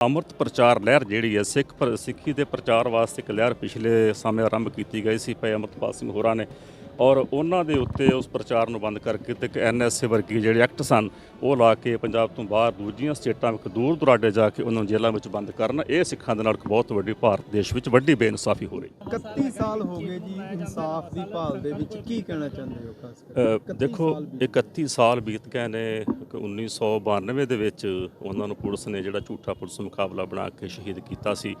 ਅੰਮ੍ਰਿਤ ਪ੍ਰਚਾਰ ਲਹਿਰ ਜਿਹੜੀ ਹੈ, ਸਿੱਖ ਪਰ- ਸਿੱਖੀ ਦੇ ਪ੍ਰਚਾਰ ਵਾਸਤੇ ਇੱਕ ਲਹਿਰ ਪਿਛਲੇ ਸਮੇਂ ਆਰੰਭ ਕੀਤੀ ਗਈ ਸੀ। ਭਾਈ ਅੰਮ੍ਰਿਤਪਾਲ ਸਿੰਘ ਹੋਰਾਂ ਨੇ ਔਰ ਉਹਨਾਂ ਦੇ ਉੱਤੇ ਉਸ ਪ੍ਰਚਾਰ ਨੂੰ ਬੰਦ ਕਰਕੇ ਤੇ ਇੱਕ ਐਨਐਸਏ ਵਰਗੀ ਜਿਹੜੇ ਐਕਟ ਸਨ ਉਹ ਲਾ ਕੇ ਪੰਜਾਬ ਤੋਂ ਬਾਹਰ ਦੂਜੀਆਂ ਸਟੇਟਾਂ ਵਿੱਚ ਦੂਰ ਦੁਰਾਡੇ ਜਾ ਕੇ ਉਹਨਾਂ ਨੂੰ ਜੇਲ੍ਹਾਂ ਵਿੱਚ ਬੰਦ ਕਰਨ ਇਹ ਸਿੱਖਾਂ ਦੇ ਨਾਲ ਇੱਕ ਬਹੁਤ ਵੱਡੀ ਭਾਰਤ ਦੇਸ਼ ਵਿੱਚ ਵੱਡੀ ਬੇਇਨਸਾਫੀ ਹੋ ਰਹੀ 31 ਸਾਲ ਹੋ ਗਏ ਜੀ ਇਨਸਾਫ ਦੀ ਭਾਲ ਦੇ ਵਿੱਚ ਕੀ ਕਹਿਣਾ ਚਾਹੁੰਦੇ ਹੋ ਖਾਸ ਦੇਖੋ 31 ਸਾਲ ਬੀਤ 31 ਸਾਲ ਬੀਤ ਗਏ ਨੇ ਕਿ 1992 ਦੇ ਵਿੱਚ ਉਹਨਾਂ ਨੂੰ ਪੁਲਿਸ ਨੇ ਜਿਹੜਾ ਝੂਠਾ ਪੁਲਿਸ ਮੁਕਾਬਲਾ ਬਣਾ ਕੇ ਸ਼ਹੀਦ ਕੀਤਾ ਸੀ।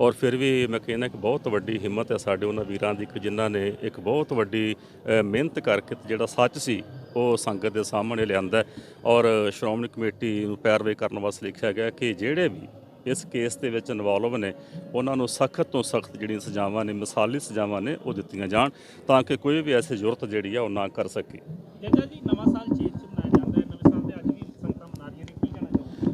ਔਰ ਫਿਰ ਵੀ ਮੈਂ ਕਹਿੰਦਾ ਕਿ ਬਹੁਤ ਵੱਡੀ ਹਿੰਮਤ ਹੈ ਸਾਡੇ ਉਹਨਾਂ ਵੀਰਾਂ ਦੀ ਕਿ ਜਿਨ੍ਹਾਂ ਨੇ ਇੱਕ ਬਹੁਤ ਵੱਡੀ ਮਿਹਨਤ ਕਰਕੇ ਜਿਹੜਾ ਸੱਚ ਸੀ, ਉਹ ਸੰਗਤ ਦੇ ਸਾਹਮਣੇ ਲਿਆਂਦਾ ਔਰ ਸ਼੍ਰੋਮਣੀ ਕਮੇਟੀ ਨੂੰ ਪੈਰਵੇ ਕਰਨ ਵਾਸਤੇ ਲਿਖਿਆ ਗਿਆ ਕਿ ਜਿਹੜੇ ਵੀ ਇਸ ਕੇਸ ਦੇ ਵਿੱਚ ਇਨਵੋਲਵ ਨੇ, ਉਹਨਾਂ ਨੂੰ ਸਖਤ ਤੋਂ ਸਖਤ ਜਿਹੜੀਆਂ ਸਜ਼ਾਵਾਂ ਨੇ, ਮਿਸਾਲੀ ਸਜ਼ਾਵਾਂ ਨੇ, ਉਹ ਦਿੱਤੀਆਂ ਜਾਣ ਤਾਂ ਕਿ ਕੋਈ ਵੀ ਐਸੇ ਜ਼ਰੂਰਤ ਜਿਹੜੀ ਆ, ਉਹ ਨਾ ਕਰ ਸਕੇ। ਜੱਜਾ ਜੀ, ਨਵਾਂ ਸਾਲ ਚੇਤ ਚ ਮਨਾਇਆ ਜਾਂਦਾ ਹੈ ਨਵੇਂ ਸਾਲ ਦੇ ਅੱਜ ਵੀ ਸੰਗਤਾਂ ਮਨਾ ਰਹੀਆਂ ਨੇ ਕੀ ਕਹਿਣਾ ਚਾਹੁੰਦੇ ਅ,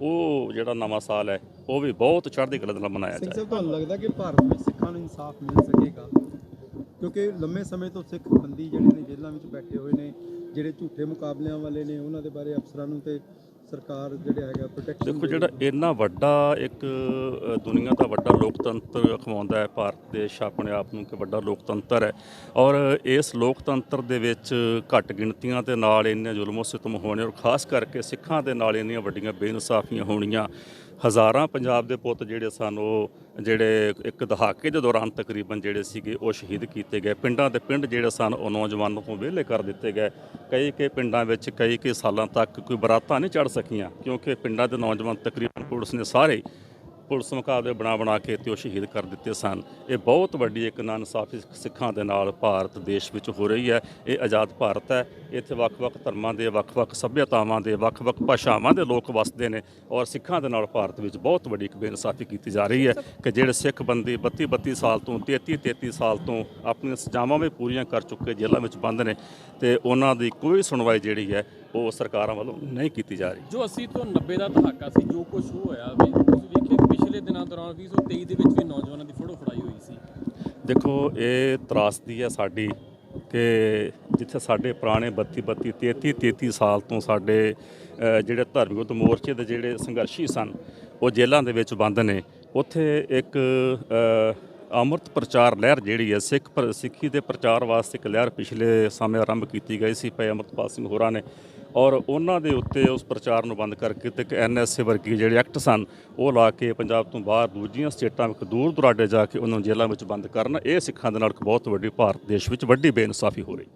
ਉਹ ਜਿਹੜਾ ਨਵਾਂ ਸਾਲ ਹੈ ਉਹ ਵੀ ਬਹੁਤ ਚੜ੍ਹਦੀ ਕਲਾ ਦੇ ਨਾਲ ਮਨਾਇਆ ਸਿੰਘ ਜਾਏ। ਸਾਹਿਬ ਤੁਹਾਨੂੰ ਲੱਗਦਾ ਕਿ ਭਾਰਤ ਵਿੱਚ ਸਿੱਖਾਂ ਨੂੰ ਇਨਸਾਫ ਮਿਲ ਸਕੇਗਾ? ਕਿਉਂਕਿ ਲੰਮੇ ਸਮੇਂ ਤੋਂ ਸਿੱਖ ਬੰਦੀ ਜਿਹੜੇ ਨੇ ਜੇਲ੍ਹਾਂ ਵਿੱਚ ਬੈਠੇ ਹੋਏ ਨੇ ਜਿਹੜੇ ਝੂਠੇ ਮੁਕਾਬਲਿਆਂ ਵਾਲੇ ਨੇ ਉਹਨਾਂ ਦੇ ਬਾਰੇ ਅਫਸਰਾਂ ਨੂੰ ਤੇ ਸਰਕਾਰ ਜਿਹੜੇ ਹੈਗਾ ਪ੍ਰੋਟੈਕਸ਼ਨ ਦੇਖੋ ਜਿਹੜਾ ਇੰਨਾ ਵੱਡਾ ਇੱਕ ਦੁਨੀਆ ਦਾ ਵੱਡਾ ਲੋਕਤੰਤਰ ਅਖਵਾਉਂਦਾ ਹੈ ਭਾਰਤ ਦੇਸ਼ ਆਪਣੇ ਆਪ ਨੂੰ ਕਿ ਵੱਡਾ ਲੋਕਤੰਤਰ ਹੈ ਔਰ ਇਸ ਲੋਕਤੰਤਰ ਦੇ ਵਿੱਚ ਘੱਟ ਗਿਣਤੀਆਂ ਦੇ ਨਾਲ ਇੰਨੇ ਜ਼ੁਲਮੋ ਸਿਤਮ ਹੋਣੇ ਔਰ ਖਾਸ ਕਰਕੇ ਸਿੱਖਾਂ ਦੇ ਨਾਲ ਇੰਨੀਆਂ ਵੱਡੀਆਂ ਬੇਇਨਸਾਫੀਆਂ ਹੋਣੀਆਂ ਹਜ਼ਾਰਾਂ ਪੰਜਾਬ ਦੇ ਪੁੱਤ ਜਿਹੜੇ ਸਨ, ਉਹ ਜਿਹੜੇ ਇੱਕ ਦਹਾਕੇ ਦੇ ਦੌਰਾਨ ਤਕਰੀਬਨ ਜਿਹੜੇ ਸੀਗੇ, ਉਹ ਸ਼ਹੀਦ ਕੀਤੇ ਗਏ। ਪਿੰਡਾਂ ਦੇ ਪਿੰਡ ਜਿਹੜੇ ਸਨ, ਉਹ ਨੌਜਵਾਨਾਂ ਤੋਂ ਵਿਹਲੇ ਕਰ ਦਿੱਤੇ ਗਏ। ਕਈ ਕਈ ਪਿੰਡਾਂ ਵਿੱਚ ਕਈ ਕਈ ਸਾਲਾਂ ਤੱਕ ਕੋਈ ਬਰਾਤਾਂ ਨਹੀਂ ਚੜ ਸਕੀਆਂ, ਕਿਉਂਕਿ ਪਿੰਡਾਂ ਦੇ ਨੌਜਵਾਨ ਤਕਰੀਬਨ ਪੁਲਿਸ ਨੇ ਸਾਰੇ ਪੁਲਿਸ ਮੁਕਾਬਲੇ ਬਣਾ ਬਣਾ ਕੇ ਤੇ ਉਹ ਸ਼ਹੀਦ ਕਰ ਦਿੱਤੇ ਸਨ। ਇਹ ਬਹੁਤ ਵੱਡੀ ਇੱਕ ਨਾਇਨਸਾਫੀ ਸਿੱਖਾਂ ਦੇ ਨਾਲ ਭਾਰਤ ਦੇਸ਼ ਵਿੱਚ ਹੋ ਰਹੀ ਹੈ। ਇਹ ਆਜ਼ਾਦ ਭਾਰਤ ਹੈ। ਇੱਥੇ ਵੱਖ-ਵੱਖ ਧਰਮਾਂ ਦੇ ਵੱਖ-ਵੱਖ ਸੱਭਿਅਤਾਵਾਂ ਦੇ ਵੱਖ-ਵੱਖ ਭਾਸ਼ਾਵਾਂ ਦੇ ਲੋਕ ਵਸਦੇ ਨੇ ਔਰ ਸਿੱਖਾਂ ਦੇ ਨਾਲ ਭਾਰਤ ਵਿੱਚ ਬਹੁਤ ਵੱਡੀ ਇੱਕ ਬੇਇਨਸਾਫੀ ਕੀਤੀ ਜਾ ਰਹੀ ਹੈ ਕਿ ਜਿਹੜੇ ਸਿੱਖ ਬੰਦੇ 32 32 ਸਾਲ ਤੋਂ 33 33 ਸਾਲ ਤੋਂ ਆਪਣੀਆਂ ਸਜ਼ਾਵਾਂ ਵੀ ਪੂਰੀਆਂ ਕਰ ਚੁੱਕੇ ਜੇਲ੍ਹਾਂ ਵਿੱਚ ਬੰਦ ਨੇ ਤੇ ਉਹਨਾਂ ਦੀ ਕੋਈ ਸੁਣਵਾਈ ਜਿਹੜੀ ਹੈ ਉਹ ਸਰਕਾਰਾਂ ਵੱਲੋਂ ਨਹੀਂ ਕੀਤੀ ਜਾ ਰਹੀ। ਜੋ 80 ਤੋਂ 90 ਦਾ ਦਹਾਕਾ ਸੀ, ਜੋ ਕੁਝ ਹੋਇਆ ਵੀ ਤੁਸੀਂ ਵੇਖਿਆ ਕਿ ਪਿਛਲੇ ਦਿਨਾਂ ਦੌਰਾਨ 2023 ਦੇ ਵਿੱਚ ਵੀ ਨੌਜਵਾਨਾਂ ਦੀ ਫੋਟੋ ਫੜਾਈ ਹੋਈ ਸੀ। ਦੇਖੋ, ਇਹ ਤਰਾਸਦੀ ਹੈ ਸਾਡੀ ਕਿ ਜਿੱਥੇ ਸਾਡੇ ਪੁਰਾਣੇ 32 32 33 33 ਸਾਲ ਤੋਂ ਸਾਡੇ ਜਿਹੜੇ ਧਾਰਮਿਕ ਮੋਰਚੇ ਦੇ ਜਿਹੜੇ ਸੰਘਰਸ਼ੀ ਸਨ, ਉਹ ਜੇਲ੍ਹਾਂ ਦੇ ਵਿੱਚ ਬੰਦ ਨੇ। ਉੱਥੇ ਇੱਕ ਅੰਮ੍ਰਿਤ ਪ੍ਰਚਾਰ ਲਹਿਰ ਜਿਹੜੀ ਹੈ, ਸਿੱਖ ਪਰ- ਸਿੱਖੀ ਦੇ ਪ੍ਰਚਾਰ ਵਾਸਤੇ ਇੱਕ ਲਹਿਰ ਪਿਛਲੇ ਸਮੇਂ ਆਰੰਭ ਕੀਤੀ ਗਈ ਸੀ ਭਾਈ ਅੰਮ੍ਰਿਤਪਾਲ ਸਿੰਘ ਹੋਰਾਂ ਨੇ। ਔਰ ਉਹਨਾਂ ਦੇ ਉੱਤੇ ਉਸ ਪ੍ਰਚਾਰ ਨੂੰ ਬੰਦ ਕਰਕੇ ਤੇ ਇੱਕ ਐਨਐਸਏ ਵਰਗੀ ਜਿਹੜੇ ਐਕਟ ਸਨ, ਉਹ ਲਾ ਕੇ ਪੰਜਾਬ ਤੋਂ ਬਾਹਰ ਦੂਜੀਆਂ ਸਟੇਟਾਂ ਵਿੱਚ ਦੂਰ ਦੁਰਾਡੇ ਜਾ ਕੇ ਉਹਨਾਂ ਨੂੰ ਜੇਲ੍ਹਾਂ ਵਿੱਚ ਬੰਦ ਕਰਨ, ਇਹ ਸਿੱਖਾਂ ਦੇ ਨਾਲ ਇੱਕ ਬਹੁਤ ਵੱਡੀ ਭਾਰਤ, ਦੇਸ਼ ਵਿੱਚ ਵੱਡੀ ਬੇਇਨਸਾਫੀ ਹੋ ਰਹੀ